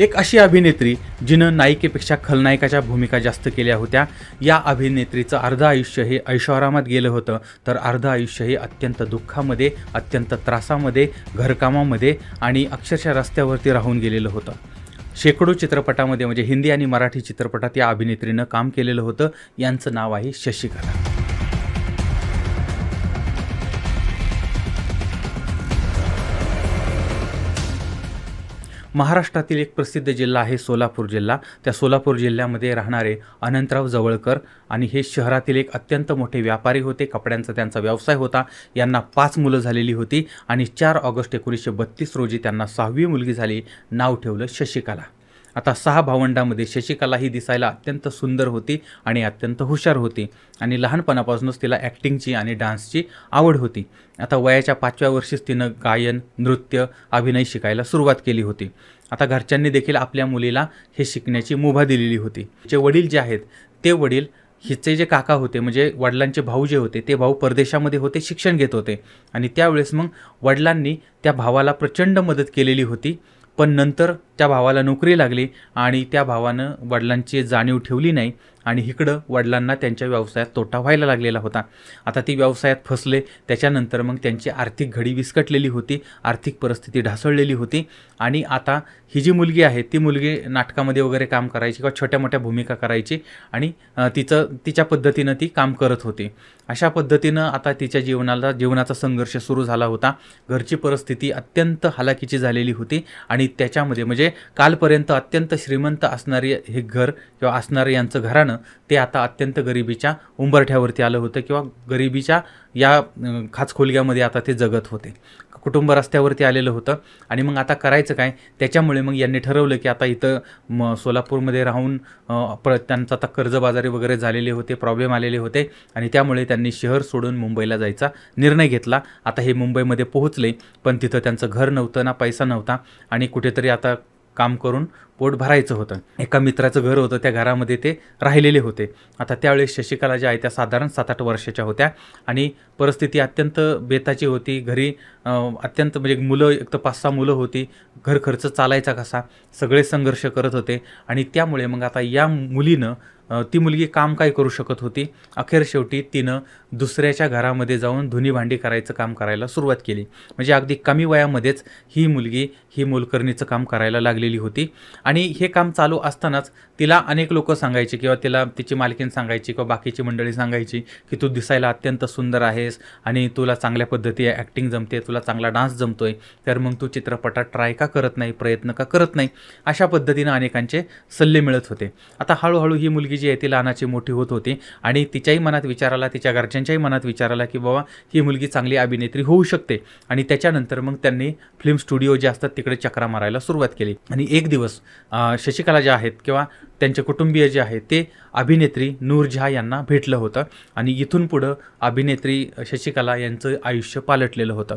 एक अशी अभिनेत्री जिनं नायिकेपेक्षा खलनायकाच्या भूमिका जास्त केल्या होत्या. या अभिनेत्रीचं अर्ध आयुष्य हे ऐशोआरामात गेलं होतं. तर अर्ध आयुष्य हे अत्यंत दुःखामध्ये अत्यंत त्रासामध्ये घरकामामध्ये आणि अक्षरशः रस्त्यावरती राहून गेलेलं होतं. शेकडो चित्रपटामध्ये म्हणजे हिंदी आणि मराठी चित्रपटात या अभिनेत्रीनं काम केलेलं होतं. यांचं नाव आहे शशिकला. महाराष्ट्रातील एक प्रसिद्ध जिल्हा आहे सोलापूर जिल्हा. त्या सोलापूर जिल्ह्यामध्ये राहणारे अनंतराव जवळकर आणि हे शहरातील एक अत्यंत मोठे व्यापारी होते. कपड्यांचा त्यांचा व्यवसाय होता. यांना पाच मुलं झालेली होती आणि चार ऑगस्ट एकोणीसशे बत्तीस रोजी त्यांना सहावी मुलगी झाली. नाव ठेवलं शशिकला. आता सहा भावंडामध्ये शशिकला ही दिसायला अत्यंत सुंदर होती आणि अत्यंत हुशार होती. आणि लहानपणापासूनच तिला ॲक्टिंगची आणि डान्सची आवड होती. आता वयाच्या पाचव्या वर्षीच तिनं गायन नृत्य अभिनय शिकायला सुरुवात केली होती. आता घरच्यांनी देखील आपल्या मुलीला हे शिकण्याची मुभा दिलेली होती. जे वडील जे आहेत ते वडील हिचे जे काका होते म्हणजे वडिलांचे भाऊ जे होते ते भाऊ परदेशामध्ये होते शिक्षण घेत होते. आणि त्यावेळेस मग वडिलांनी त्या भावाला प्रचंड मदत केलेली होती. पण नंतर त्या भावाला नोकरी लागली आणि त्या भावानं वडिलांची जाणीव ठेवली नाही आणि इकडं वडिलांना त्यांच्या व्यवसायात तोटा व्हायला लागलेला होता. आता ती व्यवसायात फसले त्याच्यानंतर मग त्यांची आर्थिक घडी विस्कटलेली होती आर्थिक परिस्थिती ढासळलेली होती आणि आता ही जी मुलगी आहे ती मुलगी नाटकामध्ये वगैरे काम करायची किंवा छोट्या मोठ्या भूमिका करायची आणि तिचं तिच्या पद्धतीनं ती काम करत होती. अशा पद्धतीनं आता तिच्या जीवनाला जीवनाचा संघर्ष सुरू झाला होता. घरची परिस्थिती अत्यंत हालाकीची झालेली होती आणि त्याच्यामध्ये म्हणजे कालपर्यंत अत्यंत श्रीमंत असणारी हे घर किंवा असणारं यांचं घराणं ते आता अत्यंत गरिबीच्या उंबरठ्यावरती आलं होतं किंवा गरिबीच्या या खाच खाचखोलग्यामध्ये आता ते जगत होते. कुटुंब रस्त्यावरती आलेलं होतं आणि मग आता करायचं काय? त्याच्यामुळे मग यांनी ठरवलं की आता इथं म सोलापूरमध्ये राहून प्र त्यांचं आता कर्जबाजारी वगैरे झालेले होते प्रॉब्लेम आलेले होते आणि त्यामुळे त्यांनी शहर सोडून मुंबईला जायचा निर्णय घेतला. आता हे मुंबईमध्ये पोहोचले पण तिथं त्यांचं घर नव्हतं ना पैसा नव्हता आणि कुठेतरी आता काम करून पोट भरायचं होतं. एका मित्राचं घर होतं त्या घरामध्ये ते राहिलेले होते. आता त्यावेळेस शशिकला ज्या आहे त्या साधारण सात आठ वर्षाच्या होत्या आणि परिस्थिती अत्यंत बेताची होती. घरी अत्यंत म्हणजे मुलं एक तर पाच सहा मुलं होती. घर खर्च चालायचा कसा? सगळे संघर्ष करत होते आणि त्यामुळे मग आता या मुलीनं ती मुलगी काम काय करू शकत होती? अखेर शेवटी तिनं दुसऱ्याच्या घरामध्ये जाऊन धुनी भांडी करायचं काम करायला सुरुवात केली. म्हणजे अगदी कमी वयामध्येच ही मुलगी ही मोलकरणीचं काम करायला लागलेली होती. आणि हे काम चालू असतानाच तिला अनेक लोक सांगायचे किंवा तिला तिची मालकीन सांगायची किंवा बाकीची मंडळी सांगायची की तू दिसायला अत्यंत सुंदर आहेस आणि तुला चांगल्या पद्धती ॲक्टिंग जमते तुला चांगला डान्स जमतोय. तर मग तू चित्रपटात ट्राय का करत नाही प्रयत्न का करत नाही? अशा पद्धतीनं अनेकांचे सल्ले मिळत होते. आता हळूहळू ही मुलगी जी आहे ती लहानाची मोठी होत होती. आणि तिच्याही मनात विचाराला तिच्या घरच्यांच्याही मनात विचार आला की बाबा ही मुलगी चांगली अभिनेत्री होऊ शकते. आणि त्याच्यानंतर मग त्यांनी फिल्म स्टुडिओ जे असतात तिकडे चक्रा मारायला सुरुवात केली. आणि एक दिवस शशिकला ज्या आहेत किंवा त्यांचे कुटुंबीय जे आहे ते अभिनेत्री नूरजहा यांना भेटलं होतं. आणि इथून पुढं अभिनेत्री शशिकला यांचं आयुष्य पालटलेलं होतं.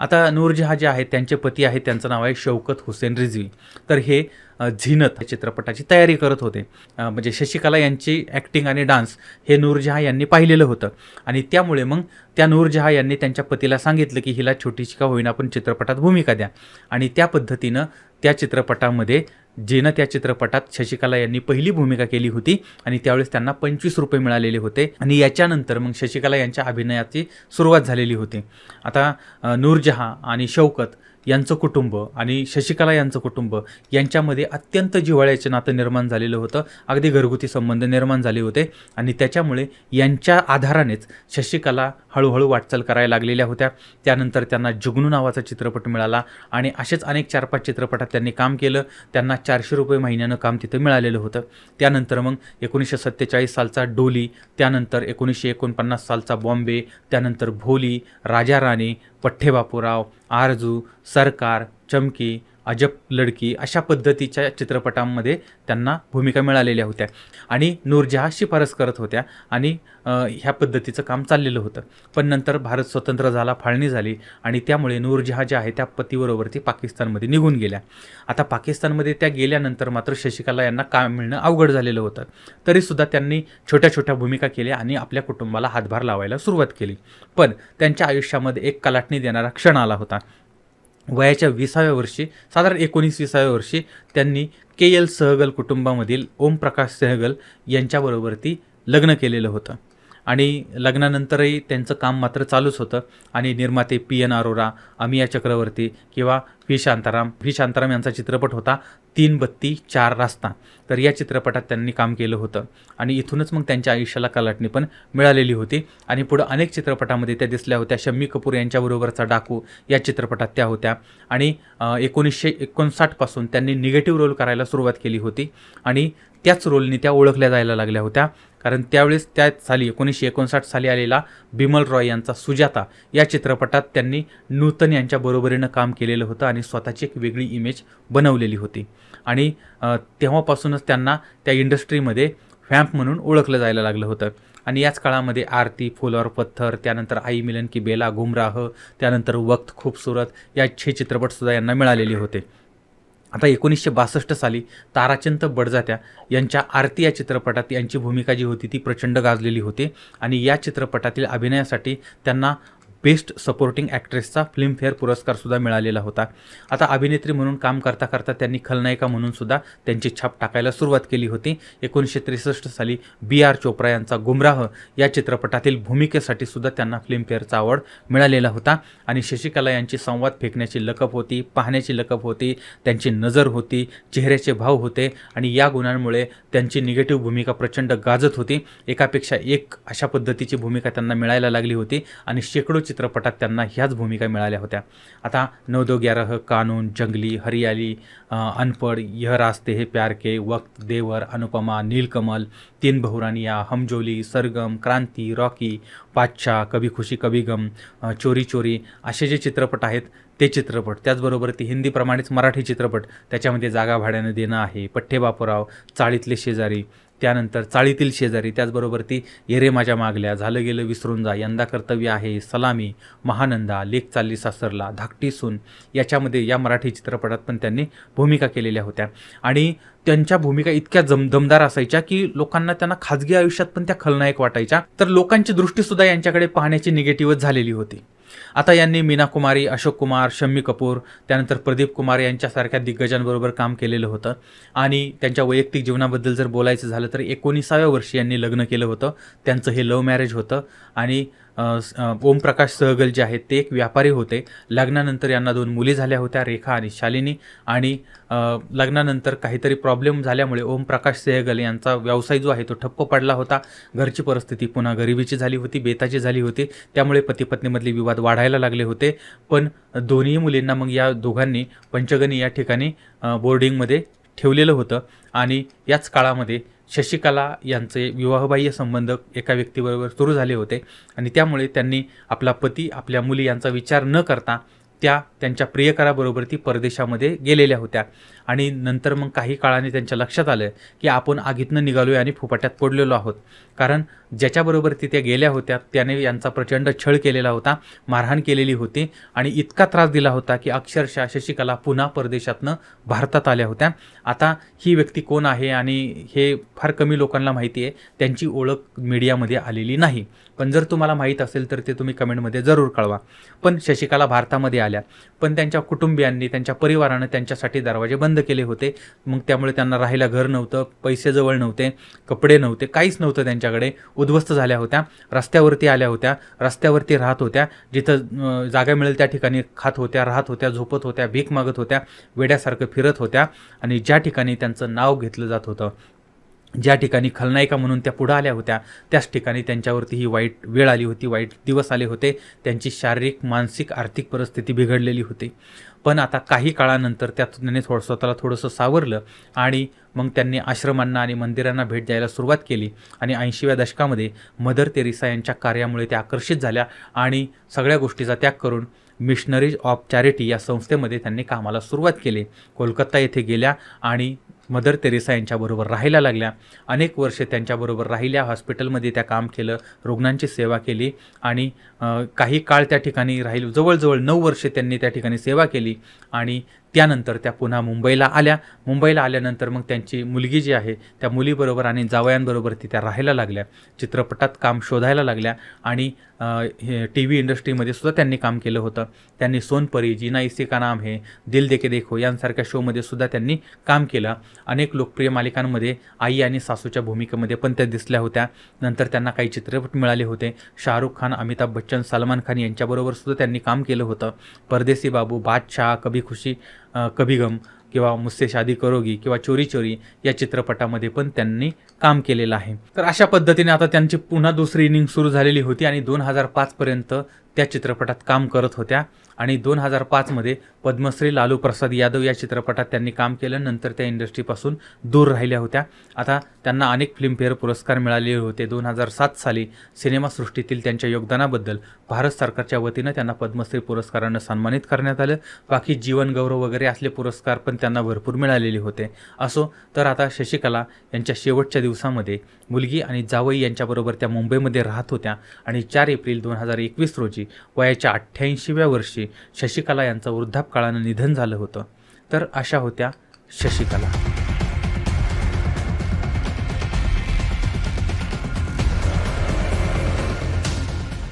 आता नूरजहा जे आहेत त्यांचे पती आहेत त्यांचं नाव आहे शौकत हुसेन रिझवी तर हे झिनत या चित्रपटाची तयारी करत होते. म्हणजे शशिकला यांची ॲक्टिंग आणि डान्स हे नूरजहा यांनी पाहिलेलं होतं. आणि त्यामुळे मग त्या नूरजहा यांनी त्यांच्या पतीला सांगितलं की हिला छोटीशी का होईना पण चित्रपटात भूमिका द्या. आणि त्या पद्धतीनं त्या चित्रपटामध्ये जिनं त्या चित्रपटात शशिकला यांनी पहिली भूमिका केली होती आणि त्यावेळेस त्यांना पंचवीस रुपये मिळालेले होते आणि याच्यानंतर मग शशिकला यांच्या अभिनयाची सुरुवात झालेली होती. आता नूरजहा आणि शौकत यांचं कुटुंब आणि शशिकला यांचं कुटुंब यांच्यामध्ये अत्यंत जिव्हाळ्याचे नातं निर्माण झालेलं होतं. अगदी घरगुती संबंध निर्माण झाले होते आणि त्याच्यामुळे यांच्या आधारानेच शशिकला हळूहळू वाटचाल करायला लागलेल्या होत्या. त्यानंतर त्यांना जुगनू नावाचा चित्रपट मिळाला आणि असेच अनेक चार पाच चित्रपटात त्यांनी काम केलं. त्यांना चारशे रुपये महिन्यानं काम तिथं मिळालेलं होतं. त्यानंतर मग एकोणीसशे सत्तेचाळीस सालचा डोली त्यानंतर एकोणीसशे एकोणपन्नास सालचा बॉम्बे त्यानंतर भोली राजा राणी पठ्ठे बापूराव आरजू सरकार चमकी अजब लडकी अशा पद्धतीच्या चित्रपटांमध्ये त्यांना भूमिका मिळालेल्या होत्या. आणि नूरजहा शिफारस करत होत्या आणि ह्या पद्धतीचं काम चाललेलं होतं. पण नंतर भारत स्वतंत्र झाला फाळणी झाली आणि त्यामुळे नूरजहा ज्या आहे त्या पतीबरोबर ती पाकिस्तानमध्ये निघून गेल्या. आता पाकिस्तानमध्ये त्या गेल्यानंतर मात्र शशिकला यांना काम मिळणं अवघड झालेलं होतं. तरीसुद्धा त्यांनी छोट्या छोट्या भूमिका केल्या आणि आपल्या कुटुंबाला हातभार लावायला सुरुवात केली. पण त्यांच्या आयुष्यामध्ये एक कलाटणी देणारा क्षण आला होता. वयाच्या विसाव्या वर्षी साधारण एकोणीस विसाव्या वर्षी त्यांनी के एल सहगल कुटुंबामधील ओमप्रकाश सहगल यांच्याबरोबर ती लग्न केलेलं होतं. आणि लग्नानंतरही त्यांचं काम मात्र चालूच होतं. आणि निर्माते पी एन अरोरा अमिया चक्रवर्ती किंवा व्ही शांताराम व्ही शांताराम यांचा चित्रपट होता तीन बत्ती चार रास्ता. तर या चित्रपटात त्यांनी काम केलं होतं. आणि इथूनच मग त्यांच्या आयुष्याला कलाटणी पण मिळालेली होती. आणि पुढं अनेक चित्रपटामध्ये त्या दिसल्या होत्या. शम्मी कपूर यांच्याबरोबरचा डाकू या चित्रपटात त्या होत्या. आणि एकोणीसशे एकोणसाठपासून त्यांनी निगेटिव्ह रोल करायला सुरुवात केली होती. आणि त्याच रोलनी त्या ओळखल्या जायला लागल्या होत्या. कारण त्यावेळेस त्या साली एकोणीसशे एकोणसाठ साली आलेला बिमल रॉय यांचा सुजाता या चित्रपटात त्यांनी नूतन यांच्या बरोबरीनं काम केलेलं होतं आणि स्वतःची एक वेगळी इमेज बनवलेली होती. आणि तेव्हापासूनच त्यांना त्या इंडस्ट्रीमध्ये फॅम्प म्हणून ओळखलं जायला लागलं होतं. आणि याच काळामध्ये आरती फुलवर पत्थर त्यानंतर आई मिलन की बेला गुमराह त्यानंतर वक्त खूबसूरत या छे चित्रपटसुद्धा यांना मिळालेले होते. आता एकोणीसशे बासष्ट साली ताराचंद बडजात्या यांच्या आरती या चित्रपटात यांची भूमिका जी होती ती प्रचंड गाजलेली होती. आणि या चित्रपटातील अभिनयासाठी त्यांना बेस्ट सपोर्टिंग ॲक्ट्रेसचा फिल्मफेअर पुरस्कारसुद्धा मिळालेला होता. आता अभिनेत्री म्हणून काम करता करता त्यांनी खलनायिका म्हणूनसुद्धा त्यांची छाप टाकायला सुरुवात केली होती. एकोणीसशे त्रेसष्ट साली बी आर चोप्रा यांचा गुमराह या चित्रपटातील भूमिकेसाठी सुद्धा त्यांना फिल्मफेअरचा अवॉर्ड मिळालेला होता. आणि शशिकला यांची संवाद फेकण्याची लकप होती पाहण्याची लकप होती त्यांची नजर होती चेहऱ्याचे भाव होते आणि या गुणांमुळे त्यांची निगेटिव्ह भूमिका प्रचंड गाजत होती. एकापेक्षा एक अशा पद्धतीची भूमिका त्यांना मिळायला लागली होती आणि शेकडो चित्रपटात त्यांना ह्याच भूमिका मिळाल्या होत्या. आता नौ दो ग्यारह कानून जंगली हरियाली अनपड अनपढ़ यह रास्ते हे प्यार के वक्त देवर अनुपमा नीलकमल तीन बहुरानिया हमजोली सरगम क्रांती रॉकी बादशाह कभी खुशी कभी गम चोरी चोरी असे जे चित्रपट आहेत ते चित्रपट. त्याचबरोबर ती हिंदीप्रमाणेच मराठी चित्रपट त्याच्यामध्ये जागा भाड्यानं देणं आहे. पठ्ठे बापूराव चाळीतले शेजारी त्यानंतर चाळीतील शेजारी त्याचबरोबर ती येरे माझ्या मागल्या झालं गेलं विसरून जा यंदा कर्तव्य आहे सलामी महानंदा लेख चालली सासरला धाकटी सून. याच्यामध्ये या मराठी चित्रपटात पण त्यांनी भूमिका केलेल्या होत्या. आणि त्यांच्या भूमिका इतक्या जम दमदार असायच्या की लोकांना त्यांना खाजगी आयुष्यात पण त्या खलनायक वाटायच्या. तर लोकांची दृष्टीसुद्धा यांच्याकडे पाहण्याची निगेटिव्हच झालेली होती. आता यांनी मीना कुमारी अशोक कुमार शम्मी कपूर त्यानंतर प्रदीप कुमार यांच्यासारख्या दिग्गजांबरोबर काम केलेलं होतं. आणि त्यांच्या वैयक्तिक जीवनाबद्दल जर बोलायचं झालं तर एकोणीसाव्या वर्षी यांनी लग्न केलं होतं. त्यांचं हे लव्ह मॅरेज होतं. आणि ओमप्रकाश सहगल जे आहेत ते एक व्यापारी होते. लग्नानंतर यांना दोन मुली झाल्या होत्या रेखा आणि शालिनी. आणि लग्नानंतर काहीतरी प्रॉब्लेम झाल्यामुळे ओमप्रकाश सहगल यांचा व्यवसाय जो आहे तो ठप्प पडला होता. घरची परिस्थिती पुन्हा गरिबीची झाली होती बेताची झाली होती. त्यामुळे पतीपत्नीमधले विवाद वाढायला लागले होते. पण दोन्ही मुलींना मग या दोघांनी पंचगणी या ठिकाणी बोर्डिंगमध्ये ठेवलेलं होतं. आणि याच काळामध्ये शशिकला यांचे विवाहबाह्य संबंध एका व्यक्तीबरोबर सुरू झाले होते. आणि त्यामुळे त्यांनी आपला पती आपल्या मुली यांचा विचार न करता त्या त्यांच्या प्रियकराबरोबर ती परदेशामध्ये गेलेल्या होत्या. आणि नंतर मग काही काळाने त्यांच्या लक्षात आलं की आपण आगीतनं निघालो आणि फुपाट्यात पडलेलो आहोत. कारण ज्याच्याबरोबर तिथे गेल्या होत्या त्याने यांचा प्रचंड छळ केलेला होता मारहाण केलेली होती आणि इतका त्रास दिला होता की अक्षरशः शशिकला पुन्हा परदेशातनं भारतात आल्या होत्या. आता ही व्यक्ती कोण आहे आणि हे फार कमी लोकांना माहिती आहे त्यांची ओळख मीडियामध्ये आलेली नाही. पण जर तुम्हाला माहीत असेल तर ते तुम्ही कमेंटमध्ये जरूर कळवा. पण शशिकला भारतामध्ये आल्या. पण त्यांच्या कुटुंबियांनी त्यांच्या परिवारानं त्यांच्यासाठी दरवाजे बंद केले होते. मग त्यामुळे त्यांना राहायला घर नव्हतं पैसे जवळ नव्हते कपडे नव्हते काहीच नव्हतं त्यांच्याकडे. उद्ध्वस्त झाल्या होत्या. रस्त्यावरती आल्या होत्या. रस्त्यावरती राहत होत्या. जिथं जागा मिळेल त्या ठिकाणी खात होत्या राहत होत्या झोपत होत्या भीक मागत होत्या वेड्यासारखं फिरत होत्या आणि ज्या ठिकाणी त्यांचं नाव घेतलं जात होतं ज्या ठिकाणी खलनायिका म्हणून त्या पुढं आल्या होत्या त्याच ठिकाणी त्यांच्यावरती ही वाईट वेळ आली होती वाईट दिवस आले होते. त्यांची शारीरिक मानसिक आर्थिक परिस्थिती बिघडलेली होती. पण आता काही काळानंतर त्यात त्यांनी थोडं स्वतःला थोडंसं सावरलं आणि मग त्यांनी आश्रमांना आणि मंदिरांना भेट द्यायला सुरुवात केली आणि ऐंशीव्या दशकामध्ये मदर तेरेसा यांच्या कार्यामुळे त्या आकर्षित झाल्या आणि सगळ्या गोष्टीचा त्याग करून मिशनरीज ऑफ चॅरिटी या संस्थेमध्ये त्यांनी कामाला सुरुवात केली. कोलकाता येथे गेल्या आणि मदर तेरेसा यांच्याबरोबर राहायला लागल्या. अनेक वर्षे त्यांच्याबरोबर राहिल्या हॉस्पिटलमध्ये त्या काम केलं रुग्णांची सेवा केली आणि काही काळ त्या ठिकाणी राहील जवळजवळ नऊ वर्षे त्यांनी त्या ठिकाणी सेवा केली आणि त्यानंतर त्या पुन्हा मुंबईला आल्या. मुंबईला आल्यानंतर मग त्यांची मुलगी जी आहे त्या मुलीबरोबर आणि जावयांबरोबर ती त्या राहायला लागल्या. चित्रपटात काम शोधायला लागल्या आणि हे टी व्ही इंडस्ट्रीमध्ये सुद्धा त्यांनी काम केलं होतं. त्यांनी सोनपरी जीना इसी का नाम हे दिल देके देखो यांसारख्या शोमध्ये सुद्धा त्यांनी काम केलं. अनेक लोकप्रिय मालिकांमध्ये आई आणि सासूच्या भूमिकेमध्ये पण त्या दिसल्या होत्या. नंतर त्यांना काही चित्रपट मिळाले होते. शाहरुख खान अमिताभ बच्चन सलमान खान यांच्याबरोबर सुद्धा त्यांनी काम केलं होतं. परदेसी बाबू बादशाह कभी खुशी कभी गम किंवा मुस्से शादी करोगी किंवा चोरी चोरी या चित्रपटामध्ये पण त्यांनी काम केलेलं आहे. तर अशा पद्धतीने आता त्यांची पुन्हा दुसरी इनिंग सुरू झालेली होती आणि दोन हजार पाचपर्यंत त्या चित्रपटात काम करत होत्या. आणि दोन हजार पाचमध्ये पद्मश्री लालू प्रसाद यादव या चित्रपटात त्यांनी काम केलं. नंतर त्या इंडस्ट्रीपासून दूर राहिल्या होत्या. आता त्यांना अनेक फिल्मफेअर पुरस्कार मिळालेले होते. दोन हजार सात साली सिनेमासृष्टीतील त्यांच्या योगदानाबद्दल भारत सरकारच्या वतीनं त्यांना पद्मश्री पुरस्कारानं सन्मानित करण्यात आलं. बाकी जीवनगौरव वगैरे असले पुरस्कार पण त्यांना भरपूर मिळालेले होते. असो तर आता शशिकला यांच्या शेवटच्या दिवसामध्ये मुलगी आणि जावई यांच्याबरोबर त्या मुंबईमध्ये राहत होत्या. आणि चार एप्रिल दोन हजार एकवीस रोजी वयाच्या अठ्ठ्याऐंशीव्या वर्षी शशिकला यांचं वृद्धापकाळानं निधन झालं होतं. तर अशा होत्या शशिकला.